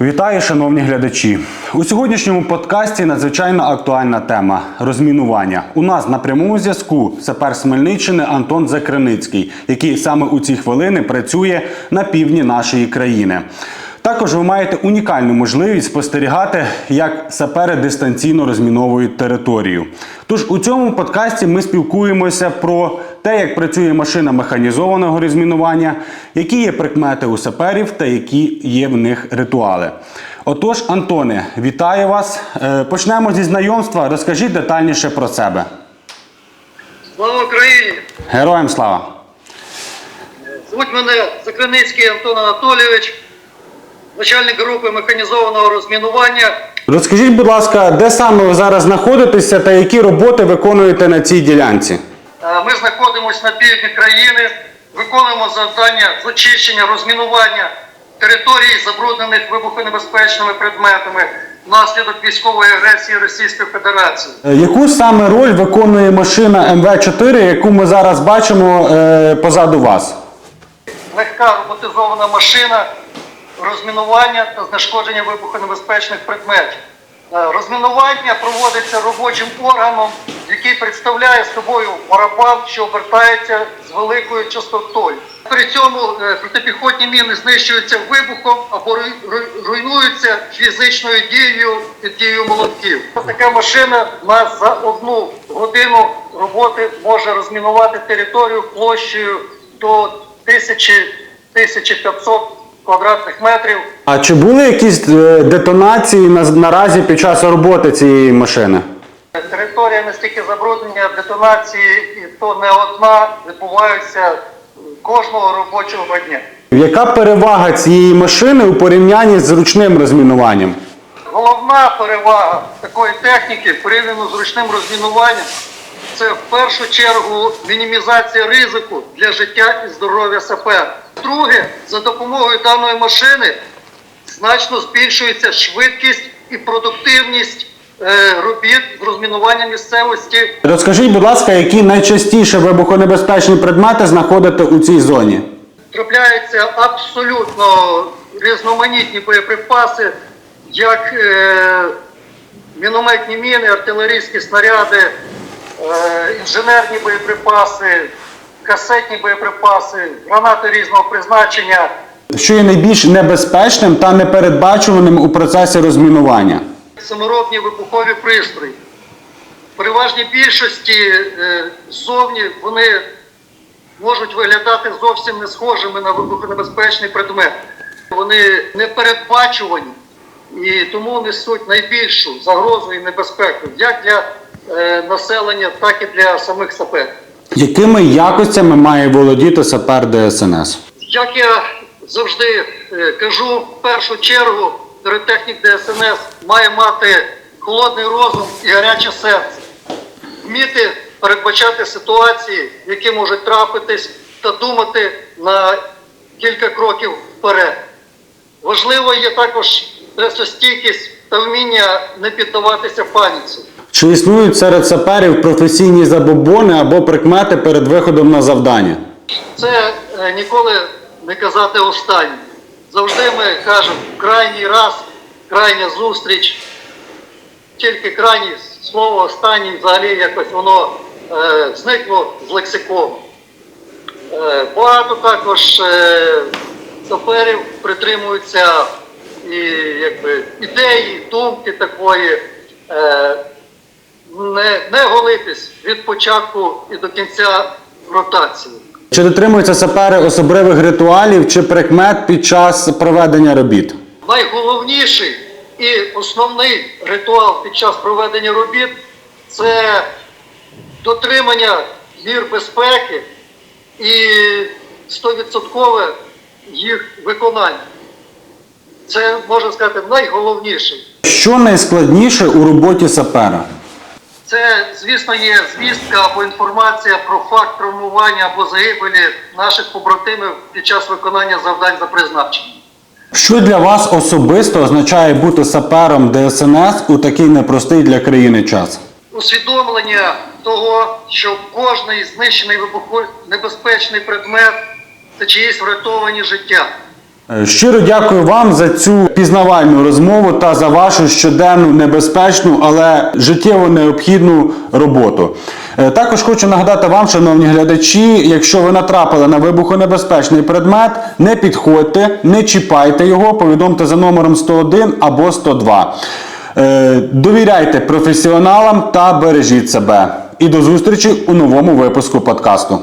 Вітаю, шановні глядачі. У сьогоднішньому подкасті надзвичайно актуальна тема розмінування. У нас на прямому зв'язку сапер Смельниччини Антон Закриницький, який саме у ці хвилини працює на півдні нашої країни. Також ви маєте унікальну можливість спостерігати, як сапери дистанційно розміновують територію. Тож у цьому подкасті ми спілкуємося про те, як працює машина механізованого розмінування, які є прикмети у саперів та які є в них ритуали. Отож, Антоне, вітаю вас. Е, Почнемо зі знайомства. Розкажіть детальніше про себе. Слава Україні! Героям слава! Звуть мене Закриницький Антон Анатолійович, начальник групи механізованого розмінування. Розкажіть, будь ласка, де саме ви зараз знаходитеся та які роботи виконуєте на цій ділянці? Е, Ми знаходимося на півдні країни, виконуємо завдання з очищення, розмінування територій, забруднених вибухонебезпечними предметами внаслідок військової агресії Російської Федерації. Е, Яку саме роль виконує машина МВ-4, яку ми зараз бачимо е, позаду вас? легка роботизована машина розмінування та знешкодження вибухонебезпечних предметів. Е, Розмінування проводиться робочим органом, який представляє собою барабан, що обертається з великою частотою. При цьому е, протипіхотні міни знищуються вибухом або руй- руй- руйнуються фізичною дією під дією молотків. Така машина у нас за одну годину роботи може розмінувати територію площею до 1000-1500 квадратних метрів. А чи були якісь е, детонації на- наразі під час роботи цієї машини? Територія настільки забруднення, детонації, і то не одна, відбуваються кожного робочого дня. Яка перевага цієї машини у порівнянні з ручним розмінуванням? Головна перевага такої техніки порівняно з ручним розмінуванням це в першу чергу мінімізація ризику для життя і здоров'я сапера. Друге, за допомогою даної машини значно збільшується швидкість і продуктивність е, робіт з розмінування місцевості Розкажіть, будь ласка, які найчастіше вибухонебезпечні предмети знаходите у цій зоні? трапляються абсолютно різноманітні боєприпаси, як е, мінометні міни, артилерійські снаряди, інженерні боєприпаси, касетні боєприпаси, гранати різного призначення. Що є найбільш небезпечним та непередбачуваним у процесі розмінування? саморобні вибухові пристрої. В переважній більшості е, ззовні вони можуть виглядати зовсім не схожими на вибухонебезпечний предмет. Вони непередбачувані і тому несуть найбільшу загрозу і небезпеку як для е, населення, так і для самих саперів. Якими якостями має володіти сапер ДСНС? Як я завжди е, кажу, в першу чергу піротехнік ДСНС має мати холодний розум і гаряче серце, вміти передбачати ситуації, які можуть трапитись, та думати на кілька кроків вперед. Важливо є також стресостійкість та вміння не піддаватися паніці. Чи існують серед саперів професійні забобони або прикмети перед виходом на завдання? Це е, ніколи не казати останнє. Завжди ми кажемо крайній раз, крайня зустріч. Тільки крайнє слово останнє взагалі якось воно е, зникло з лексикону. Е, багато також е, саперів притримуються і, якби, ідеї, думки такої. Е, не, не голитись від початку і до кінця ротації. Чи дотримуються сапери особливих ритуалів чи прикмет під час проведення робіт? Найголовніший і основний ритуал під час проведення робіт це дотримання мір безпеки і 100% їх виконання. Це можна сказати найголовніше. Що найскладніше у роботі сапера? Це, звісно, є звістка або інформація про факт травмування або загибелі наших побратимів під час виконання завдань за призначенням. Що для вас особисто означає бути сапером ДСНС у такий непростий для країни час? Усвідомлення того, що кожний знищений вибухонебезпечний предмет це чиїсь врятовані життя. Е, Щиро дякую вам за цю пізнавальну розмову та за вашу щоденну небезпечну, але життєво необхідну роботу. Е, Також хочу нагадати вам, шановні глядачі, якщо ви натрапили на вибухонебезпечний предмет, не підходьте, не чіпайте його, повідомте за номером 101 або 102. Е, Довіряйте професіоналам та бережіть себе. І до зустрічі у новому випуску подкасту.